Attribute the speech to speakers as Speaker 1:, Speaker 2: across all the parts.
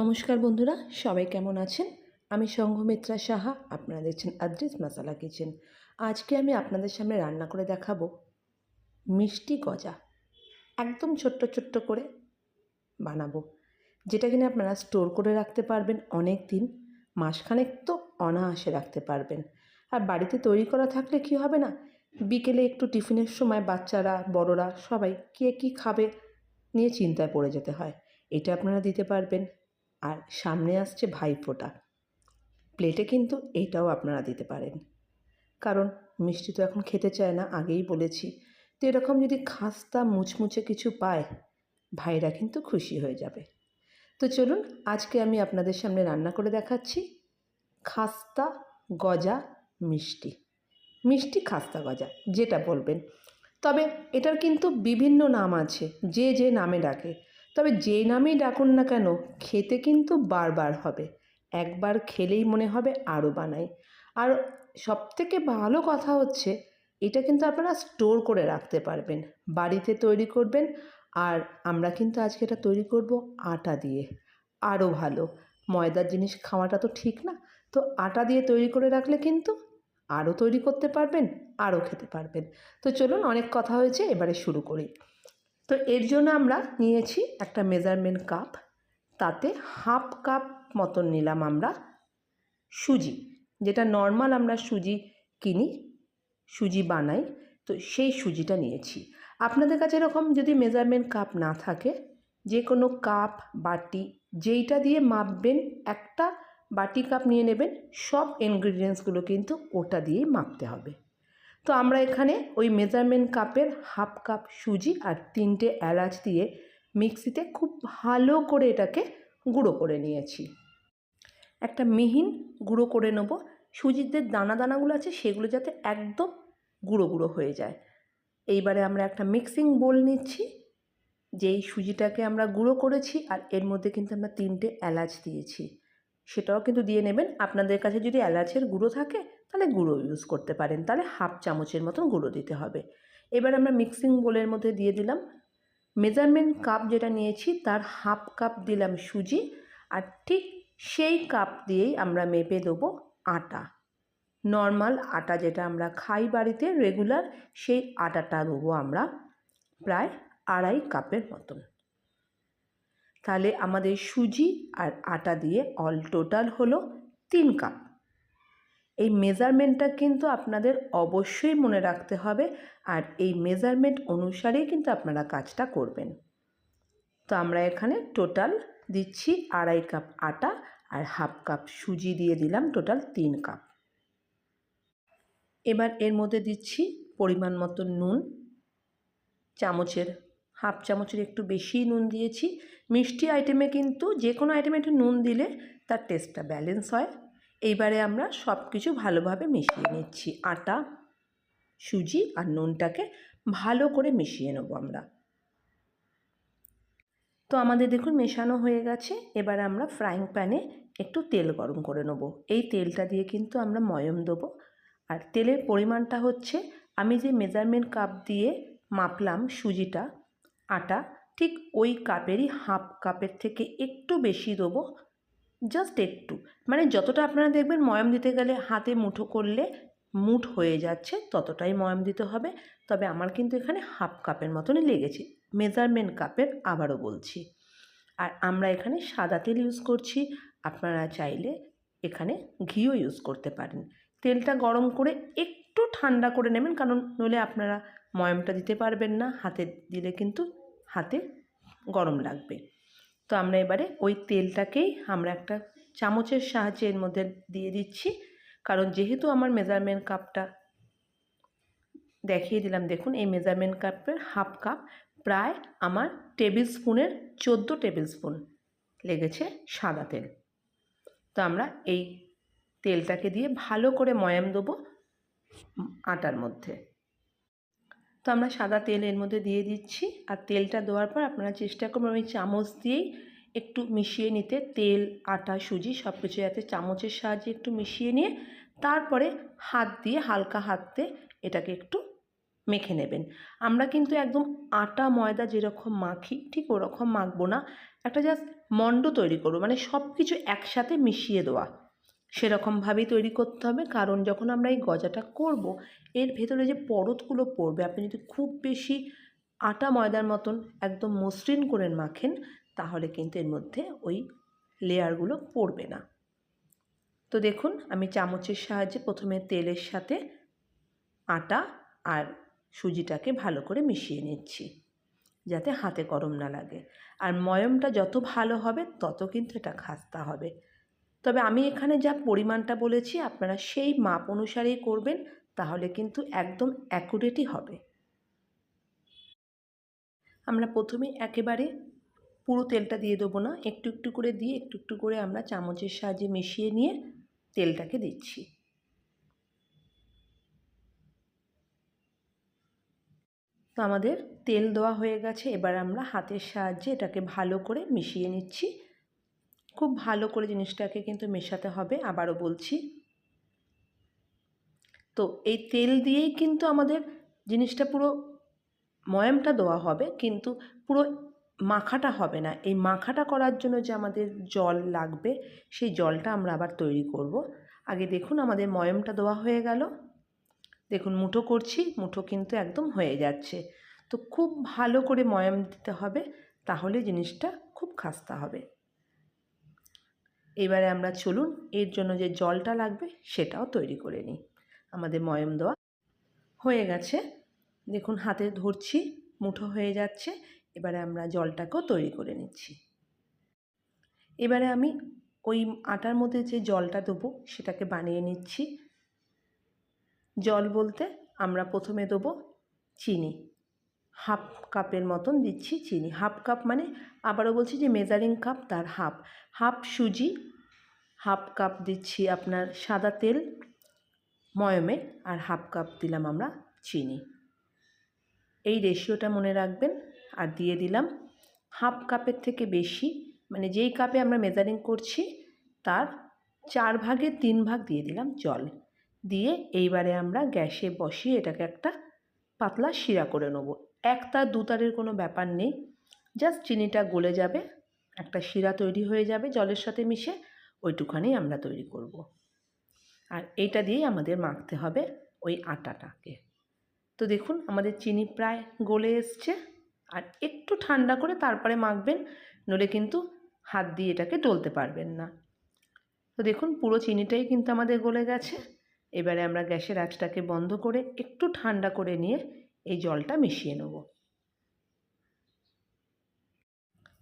Speaker 1: নমস্কার বন্ধুরা, সবাই কেমন আছেন? আমি সংঘমিত্রা সাহা, আপনারা দেখছেন আদ্রিস মশালা কিচেন। আজকে আমি আপনাদের সামনে রান্না করে দেখাবো মিষ্টি গজা। একদম ছোট্ট ছোট্ট করে বানাবো, যেটা কিনা আপনারা স্টোর করে রাখতে পারবেন অনেক দিন মাসখানেক তো অনায়াসে রাখতে পারবেন। আর বাড়িতে তৈরি করা থাকলে কি হবে না, বিকেলে একটু টিফিনের সময় বাচ্চারা, বড়রা সবাই কে কী খাবে নিয়ে চিন্তায় পড়ে যেতে হয়। এটা আপনারা দিতে পারবেন। আর সামনে আসছে ভাইফোঁটা। প্লেটে কিন্তু এইটাও আপনারা দিতে পারেন। কারণ মিষ্টি তো এখন খেতে চায় না, আগেই বলেছি। তো এরকম যদি খাস্তা মুচমুচে কিছু পায়, ভাইরা কিন্তু খুশি হয়ে যাবে। তো চলুন, আজকে আমি আপনাদের সামনে রান্না করে দেখাচ্ছি খাস্তা গজা মিষ্টি। মিষ্টি খাস্তা গজা, যেটা বলবেন। তবে এটার কিন্তু বিভিন্ন নাম আছে, যে যে নামে ডাকে। তবে যে নামেই ডাকুন না কেন, খেতে কিন্তু বারবার হবে। একবার খেলেই মনে হবে আরও বানাই। আর সবথেকে ভালো কথা হচ্ছে, এটা কিন্তু আপনারা স্টোর করে রাখতে পারবেন। বাড়িতে তৈরি করবেন, আর আমরা কিন্তু আজকে এটা তৈরি করব আটা দিয়ে। আরও ভালো। ময়দার জিনিস খাওয়াটা তো ঠিক না, তো আটা দিয়ে তৈরি করে রাখলে কিন্তু আরও তৈরি করতে পারবেন আরও খেতে পারবেন। তো চলুন অনেক কথা হয়েছে, এবারে শুরু করি। তো এর জন্য আমরা নিয়েছি একটা মেজারমেন্ট কাপ তাতে হাফ কাপ মতন নিলাম আমরা সুজি, যেটা নর্মাল আমরা সুজি কিনি, সুজি বানাই, তো সেই সুজিটা নিয়েছি। আপনাদের কাছে এরকম যদি মেজারমেন্ট কাপ না থাকে, যে কোনো কাপ বাটি, যেইটা দিয়ে মাপবেন, একটা বাটি কাপ নিয়ে নেবেন, সব ইনগ্রিডিয়েন্টসগুলো কিন্তু ওটা দিয়েই মাপতে হবে। তো আমরা এখানে ওই মেজারমেন্ট কাপের হাফ কাপ সুজি আর তিনটে এলাচ দিয়ে মিক্সিতে খুব ভালো করে এটাকে গুঁড়ো করে নিয়েছি। একটা মিহিন গুঁড়ো করে নেব। সুজির যে দানা দানাগুলো আছে সেগুলো যাতে একদম গুঁড়ো গুঁড়ো হয়ে যায়। এইবারে আমরা একটা মিক্সিং বোল নিচ্ছি। যেই সুজিটাকে আমরা গুঁড়ো করেছি আর এর মধ্যে কিন্তু আমরা তিনটে এলাচ দিয়েছি। সেটাও কিন্তু দিয়ে নেবেন। আপনাদের কাছে যদি এলাচের গুঁড়ো থাকে তাহলে গুঁড়ো ইউজ করতে পারেন। তাহলে হাফ চামচের মতন গুঁড়ো দিতে হবে। এবার আমরা মিক্সিং বোলের মধ্যে দিয়ে দিলাম। মেজারমেন্ট কাপ যেটা নিয়েছি, তার হাফ কাপ দিলাম সুজি আর ঠিক সেই কাপ দিয়েই আমরা মেপে দেবো আটা। নর্মাল আটা যেটা আমরা খাই বাড়িতে রেগুলার সেই আটাটা দেবো আমরা প্রায় আড়াই কাপের মতন। তাহলে আমাদের সুজি আর আটা দিয়ে অল টোটাল হলো তিন কাপ এই মেজারমেন্টটা কিন্তু আপনাদের অবশ্যই মনে রাখতে হবে আর এই মেজারমেন্ট অনুসারেই কিন্তু আপনারা কাজটা করবেন। তো আমরা এখানে টোটাল দিচ্ছি আড়াই কাপ আটা আর হাফ কাপ সুজি দিয়ে দিলাম টোটাল তিন কাপ এবার এর মধ্যে দিচ্ছি পরিমাণ মতো নুন। চামচের হাফ চামচের একটু বেশি নুন দিয়েছি। মিষ্টি আইটেমে কিন্তু যে কোনো আইটেমে একটু নুন দিলে তার টেস্টটা ব্যালেন্স হয়। এইবারে আমরা সব কিছু ভালোভাবে মিশিয়ে নিচ্ছি। আটা সুজি আর নুনটাকে ভালো করে মিশিয়ে নেব আমরা। তো আমাদের দেখুন মেশানো হয়ে গেছে। এবার আমরা ফ্রাইং প্যানে একটু তেল গরম করে নেব। এই তেলটা দিয়ে কিন্তু আমরা ময়ম দেবো। আর তেলের পরিমাণটা হচ্ছে, আমি যে মেজারমেন্ট কাপ দিয়ে মাপলাম সুজিটা, আটা, ঠিক ওই কাপেরই হাফ কাপের থেকে একটু বেশি দেবো। জাস্ট একটু। মানে যতটা আপনারা দেখবেন ময়াম দিতে গেলে হাতে মুঠো করলে মুঠ হয়ে যাচ্ছে, ততটাই ময়াম দিতে হবে। তবে আমার কিন্তু এখানে হাফ কাপের মতনই লেগেছে। মেজারমেন্ট কাপের আবারও বলছি। আর আমরা এখানে সাদা তেল ইউজ করছি। আপনারা চাইলে এখানে ঘিও ইউজ করতে পারেন। তেলটা গরম করে একটু ঠান্ডা করে নেবেন, কারণ নইলে আপনারা ময়ামটা দিতে পারবেন না। হাতে দিলে কিন্তু হাতে গরম লাগবে। তো আমরা এবারে ওই তেলটাকেই আমরা একটা চামচের সাহায্যে এর মধ্যে দিয়ে দিচ্ছি। কারণ যেহেতু আমার মেজারমেন্ট কাপটা দেখিয়ে দিলাম, দেখুন, এই মেজারমেন্ট কাপের হাফ কাপ প্রায় আমার টেবিল স্পুনের চোদ্দ টেবিল স্পুন লেগেছে সাদা তেল। তো আমরা এই তেলটাকে দিয়ে ভালো করে ময়াম দেবো আটার মধ্যে। তো আমরা সাদা তেল এর মধ্যে দিয়ে দিচ্ছি। আর তেলটা দেওয়ার পর আপনারা চেষ্টা করবেন ওই চামচ দিয়েই একটু মিশিয়ে নিতে। তেল, আটা, সুজি সব কিছু যাতে চামচের সাহায্যে একটু মিশিয়ে নিয়ে তারপরে হাত দিয়ে হালকা হাতে এটাকে একটু মেখে নেবেন। আমরা কিন্তু একদম আটা, ময়দা যেরকম মাখি, ঠিক ওরকম মাখবো না। একটা জাস্ট মণ্ড তৈরি করব। মানে সব কিছু একসাথে মিশিয়ে দেওয়া। সেরকমভাবেই তৈরি করতে হবে। কারণ যখন আমরা এই গজাটা করব, এর ভেতরে যে পরতগুলো পড়বে, আপনি যদি খুব বেশি আটা ময়দার মতন একদম মসৃণ করে মাখেন, তাহলে কিন্তু এর মধ্যে ওই লেয়ারগুলো পড়বে না। তো দেখুন, আমি চামচের সাহায্যে প্রথমে তেলের সাথে আটা আর সুজিটাকে ভালো করে মিশিয়ে নিচ্ছি, যাতে হাতে গরম না লাগে। আর ময়মটা যত ভালো হবে, তত কিন্তু এটা খাস্তা হবে। তবে আমি এখানে যা পরিমাণটা বলেছি, আপনারা সেই মাপ অনুসারেই করবেন, তাহলে কিন্তু একদম অ্যাকুরেটই হবে। আমরা প্রথমে একেবারে পুরো তেলটা দিয়ে দেবো না, একটু একটু করে দিয়ে, একটু একটু করে আমরা চামচের সাহায্যে মিশিয়ে নিয়ে তেলটাকে দিচ্ছি। তো আমাদের তেল দেওয়া হয়ে গেছে, এবার আমরা হাতের সাহায্যে এটাকে ভালো করে মিশিয়ে নিচ্ছি। খুব ভালো করে জিনিসটাকে কিন্তু মেশাতে হবে, আবারও বলছি। তো এই তেল দিয়েই কিন্তু আমাদের জিনিসটা পুরো ময়ামটা দেওয়া হবে, কিন্তু পুরো মাখাটা হবে না। এই মাখাটা করার জন্য যে আমাদের জল লাগবে, সেই জলটা আমরা আবার তৈরি করব। আগে দেখুন আমাদের ময়মটা দেওয়া হয়ে গেল। দেখুন মুঠো করছি, মুঠো কিন্তু একদম হয়ে যাচ্ছে। তো খুব ভালো করে ময়াম দিতে হবে, তাহলে জিনিসটা খুব খাস্তা হবে। এবারে আমরা চলুন, এর জন্য যে জলটা লাগবে সেটাও তৈরি করে নিই। আমাদের ময়ম দেওয়া হয়ে গেছে। দেখুন, হাতে ধরছি, মুঠো হয়ে যাচ্ছে। এবারে আমরা জলটাকেও তৈরি করে নিচ্ছি। এবারে আমি ওই আটার মধ্যে যে জলটা দেবো সেটাকে বানিয়ে নিচ্ছি। জল বলতে আমরা প্রথমে দেবো চিনি। হাফ কাপের মতন দিচ্ছি চিনি। হাফ কাপ মানে আবারও বলছি যে মেজারিং কাপ তার হাফ। হাফ সুজি, হাফ কাপ দিচ্ছি আপনার সাদা তেল, ময়মে আর হাফ কাপ দিলাম আমরা চিনি। এই রেশিওটা মনে রাখবেন। আর দিয়ে দিলাম হাফ কাপের থেকে বেশি মানে যেই কাপে আমরা মেজারিং করছি তার চার ভাগের তিন ভাগ দিয়ে দিলাম জল। দিয়ে এইবারে আমরা গ্যাসে বসিয়ে এটাকে একটা পাতলা শিরা করে নেব। এক তার দু তারের কোনো ব্যাপার নেই। জাস্ট চিনিটা গলে যাবে, একটা শিরা তৈরি হয়ে যাবে, জলের সাথে মিশে ওইটুখানি আমরা তৈরি করব। আর এইটা দিয়েই আমাদের মাখতে হবে ওই আটাটাকে। তো দেখুন, আমাদের চিনি প্রায় গলে এসছে। আর একটু ঠান্ডা করে তারপরে মাখবেন নলে কিন্তু হাত দিয়ে এটাকে ডলতে পারবেন না। তো দেখুন, পুরো চিনিটাই কিন্তু আমাদের গলে গেছে। এবারে আমরা গ্যাসের আঁচটাকে বন্ধ করে একটু ঠান্ডা করে নিয়ে এই জলটা মিশিয়ে নেব।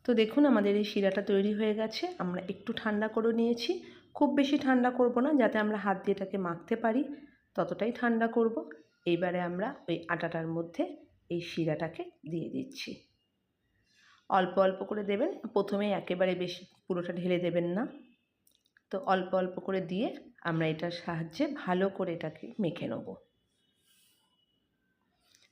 Speaker 1: তো দেখুন আমাদের এই শিরাটা তৈরি হয়ে গেছে, আমরা একটু ঠান্ডা করে নিয়েছি। খুব বেশি ঠান্ডা করব না, যাতে আমরা হাত দিয়ে এটাকে মাখতে পারি, ততটাই ঠান্ডা করব। এইবারে আমরা ওই আটাটার মধ্যে এই শিরাটাকে দিয়ে দিচ্ছি। অল্প অল্প করে দেবেন, প্রথমে একেবারে বেশি পুরোটা ঢেলে দেবেন না। তো অল্প অল্প করে দিয়ে আমরা এটার সাহায্যে ভালো করে এটাকে মেখে নেব।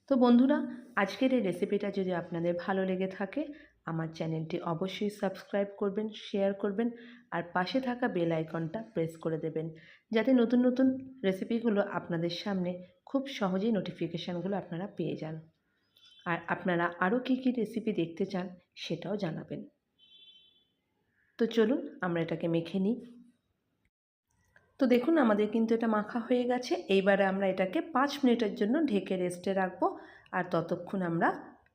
Speaker 1: তো বন্ধুরা, আজকের এই রেসিপিটা যদি আপনাদের ভালো লেগে থাকে, আমার চ্যানেলটি অবশ্যই সাবস্ক্রাইব করবেন শেয়ার করবেন, আর পাশে থাকা বেল আইকনটা প্রেস করে দেবেন, যাতে নতুন নতুন রেসিপিগুলো আপনাদের সামনে খুব সহজেই নোটিফিকেশানগুলো আপনারা পেয়ে যান। আর আপনারা আরও কী কী রেসিপি দেখতে চান, সেটাও জানাবেন। তো চলুন, আমরা এটাকে মেখে নিই। তো দেখুন, আমাদের কিন্তু এটা মাখা হয়ে গেছে। এইবারে আমরা এটাকে পাঁচ মিনিটের জন্য ঢেকে রেস্টে রাখব। আর ততক্ষণ আমরা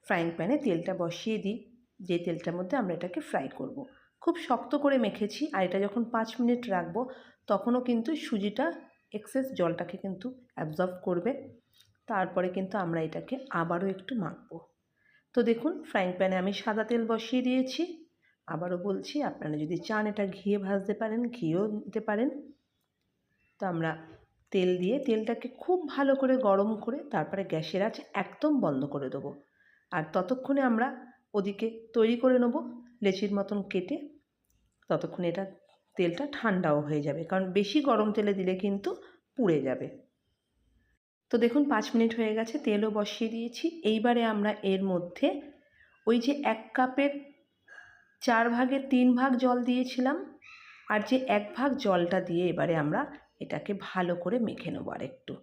Speaker 1: ফ্রাইং প্যানে তেলটা বসিয়ে দিই। যে তেলটার মধ্যে আমরা এটাকে ফ্রাই করব। খুব শক্ত করে মেখেছি। আর এটা যখন পাঁচ মিনিট রাখব, তখনও কিন্তু সুজিটা এক্সেস জলটাকে কিন্তু অ্যাবজর্ব করবে। তারপরে কিন্তু আমরা এটাকে আবারও একটু মাখবো। তো দেখুন ফ্রাইং প্যানে আমি সাদা তেল বসিয়ে দিয়েছি। আবারও বলছি, আপনারা যদি চান এটা ঘিয়ে ভাজতে পারেন ঘিও দিতে পারেন। তো আমরা তেল দিয়ে তেলটাকে খুব ভালো করে গরম করে তারপরে গ্যাসের আঁচ একদম বন্ধ করে দেবো। আর ততক্ষণে আমরা ওদিকে তৈরি করে নেব লেচির মতন কেটে। ততক্ষণে এটা তেলটা ঠান্ডাও হয়ে যাবে, কারণ বেশি গরম তেলে দিলে কিন্তু পুড়ে যাবে। তো দেখুন, পাঁচ মিনিট হয়ে গেছে, তেলও বসিয়ে দিয়েছি। এইবারে আমরা এর মধ্যে ওই যে এক কাপের চার ভাগের তিন ভাগ জল দিয়েছিলাম। আর যে এক ভাগ জলটা দিয়ে এবারে আমরা এটাকে ভালো করে মেখে নেব আর একটু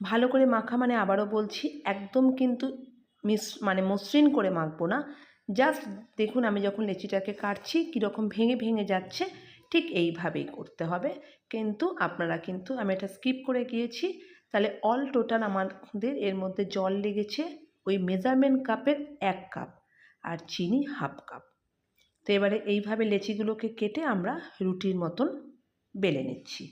Speaker 1: ভালো করে মাখা মানে আবারও বলছি, একদম কিন্তু মিস মানে মসৃণ করে মাখবো না। জাস্ট দেখুন আমি যখন লেচিটাকে কাটছি, কীরকম ভেঙে ভেঙে যাচ্ছে, ঠিক এইভাবেই করতে হবে। কিন্তু আপনারা কিন্তু, আমি এটা স্কিপ করে গিয়েছি, তাহলে অল টোটাল আমাদের এর মধ্যে জল লেগেছে ওই মেজারমেন্ট কাপের এক কাপ আর চিনি হাফ কাপ। তো এবারে এইভাবে লেচিগুলোকে কেটে আমরা রুটির মতন বেলে নিচ্ছি।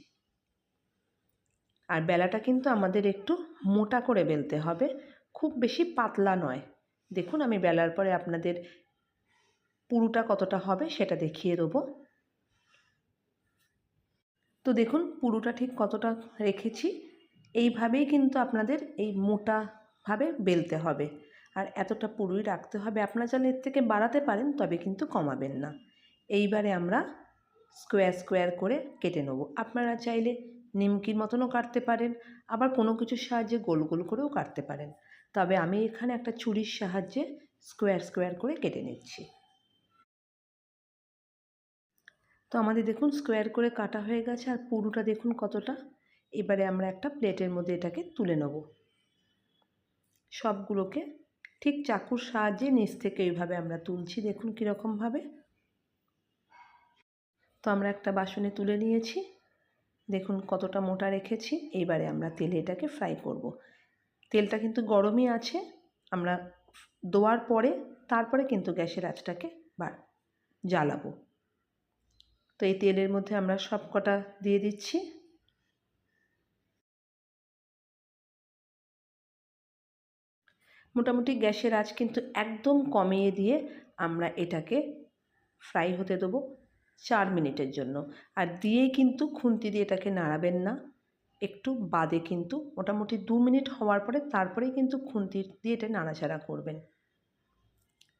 Speaker 1: আর বেলাটা কিন্তু আমাদের একটু মোটা করে বেলতে হবে। খুব বেশি পাতলা নয়। দেখুন, আমি বেলার পরে আপনাদের পুরুটা কতটা হবে সেটা দেখিয়ে দেবো। তো দেখুন, পুরোটা ঠিক কতটা রেখেছি। এইভাবেই কিন্তু আপনাদের এই মোটাভাবে বেলতে হবে। আর এতটা পুরোই রাখতে হবে, আপনারা চাইলে এর থেকে বাড়াতে পারেন, তবে কিন্তু কমাবেন না। এইবারে আমরা স্কোয়ার স্কোয়ার করে কেটে নেব। আপনারা চাইলে নিমকির মতনও কাটতে পারেন, আবার কোনো কিছুর সাহায্যে গোল গোল করেও কাটতে পারেন। তবে আমি এখানে একটা চুরির সাহায্যে স্কোয়ার স্কোয়ার করে কেটে নিচ্ছি। তো আমাদের দেখুন স্কোয়ার করে কাটা হয়ে গেছে, আর পুরোটা দেখুন কতটা। এবারে আমরা একটা প্লেটের মধ্যে এটাকে তুলে নেব। সবগুলোকে ঠিক চাকুর সাহায্যে নিচ থেকে এইভাবে আমরা তুলছি, দেখুন কীরকমভাবে। তো আমরা একটা বাসনে তুলে নিয়েছি। দেখুন কতটা মোটা রেখেছি এইবারে আমরা তেলে এটাকে ফ্রাই করব। তেলটা কিন্তু গরমই আছে, আমরা দেওয়ার পরে, তারপরে কিন্তু গ্যাসের আঁচটাকে বা জ্বালাবো। তো এই তেলের মধ্যে আমরা সব কটা দিয়ে দিচ্ছি। মোটামুটি গ্যাসের আঁচ কিন্তু একদম কমিয়ে দিয়ে আমরা এটাকে ফ্রাই হতে দেবো। চার মিনিটের জন্য। আর দিয়েই কিন্তু খুন্তি দিয়ে এটাকে নাড়াবেন না। একটু বাদে কিন্তু মোটামুটি দু মিনিট হওয়ার পরে তারপরেই কিন্তু খুন্তি দিয়ে এটা নাড়াচাড়া করবেন।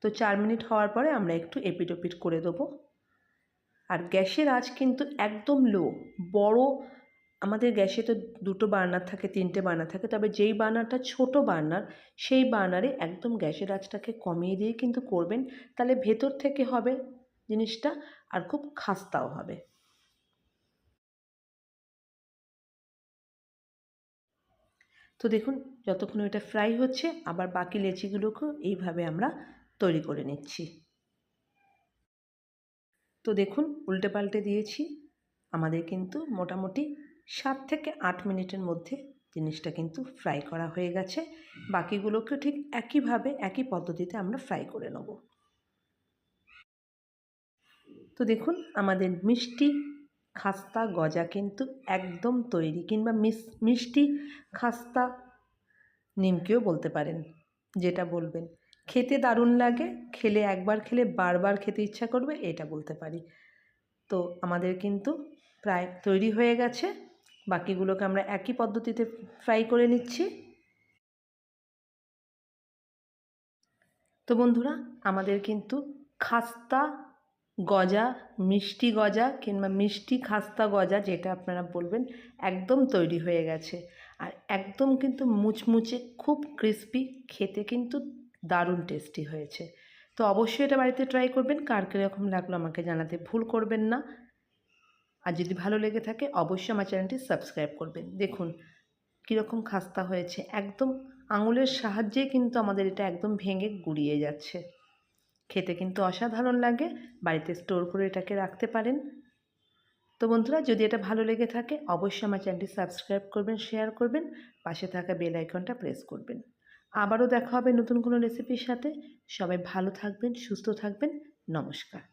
Speaker 1: তো চার মিনিট হওয়ার পরে আমরা একটু এপিট ওপিট করে দেবো। আর গ্যাসের আঁচ কিন্তু একদম লো। বড় আমাদের গ্যাসে তো দুটো বার্নার থাকে, তিনটে বার্নার থাকে, তবে যেই বার্নারটা ছোট বার্নার, সেই বার্নারে একদম গ্যাসের আঁচটাকে কমিয়ে দিয়ে কিন্তু করবেন। তাহলে ভেতর থেকে হবে জিনিসটা আর খুব খাস্তাও হবে। তো দেখুন, যতক্ষণ ওইটা ফ্রাই হচ্ছে, আবার বাকি লেচিগুলোকেও এইভাবে আমরা তৈরি করে নিচ্ছি। তো দেখুন উল্টে পাল্টে দিয়েছি। আমাদের কিন্তু মোটামুটি সাত থেকে আট মিনিটের মধ্যে জিনিসটা কিন্তু ফ্রাই করা হয়ে গেছে। বাকিগুলোকেও ঠিক একইভাবে, একই পদ্ধতিতে আমরা ফ্রাই করে নেব। তো দেখুন, আমাদের মিষ্টি খাস্তা গজা কিন্তু একদম তৈরি কিংবা মিষ্টি খাস্তা নিমকেও বলতে পারেন, যেটা বলবেন। খেতে দারুণ লাগে, খেলে একবার খেলে বারবার খেতে ইচ্ছা করবে, এটা বলতে পারি। তো আমাদের কিন্তু প্রায় তৈরি হয়ে গেছে, বাকিগুলোকে আমরা একই পদ্ধতিতে ফ্রাই করে নিচ্ছি। তো বন্ধুরা, আমাদের কিন্তু খাস্তা গজা, মিষ্টি গজা কিংবা মিষ্টি খাস্তা গজা যেটা আপনারা বলবেন, একদম তৈরি হয়ে গেছে। আর একদম কিন্তু মুচমুচে, খুব ক্রিস্পি খেতে কিন্তু দারুণ টেস্টি হয়েছে। তো অবশ্যই এটা বাড়িতে ট্রাই করবেন, কার কীরকম লাগল আমাকে জানাতে ভুল করবেন না। আর যদি ভালো লেগে থাকে, অবশ্যই আমার চ্যানেলটি সাবস্ক্রাইব করবেন। দেখুন, কীরকম খাস্তা হয়েছে, একদম আঙুলের সাহায্যে কিন্তু আমাদের এটা একদম ভেঙে গুড়িয়ে যাচ্ছে। খেতে কিন্তু অসাধারণ লাগে। বাড়িতে স্টোর করে এটাকে রাখতে পারেন। তো বন্ধুরা, যদি এটা ভালো লেগে থাকে, অবশ্যই আমার চ্যানেলটি সাবস্ক্রাইব করবেন শেয়ার করবেন, পাশে থাকা বেল আইকনটা প্রেস করবেন। আবারও দেখা হবে নতুন কোনো রেসিপির সাথে। সবাই ভালো থাকবেন, সুস্থ থাকবেন। নমস্কার।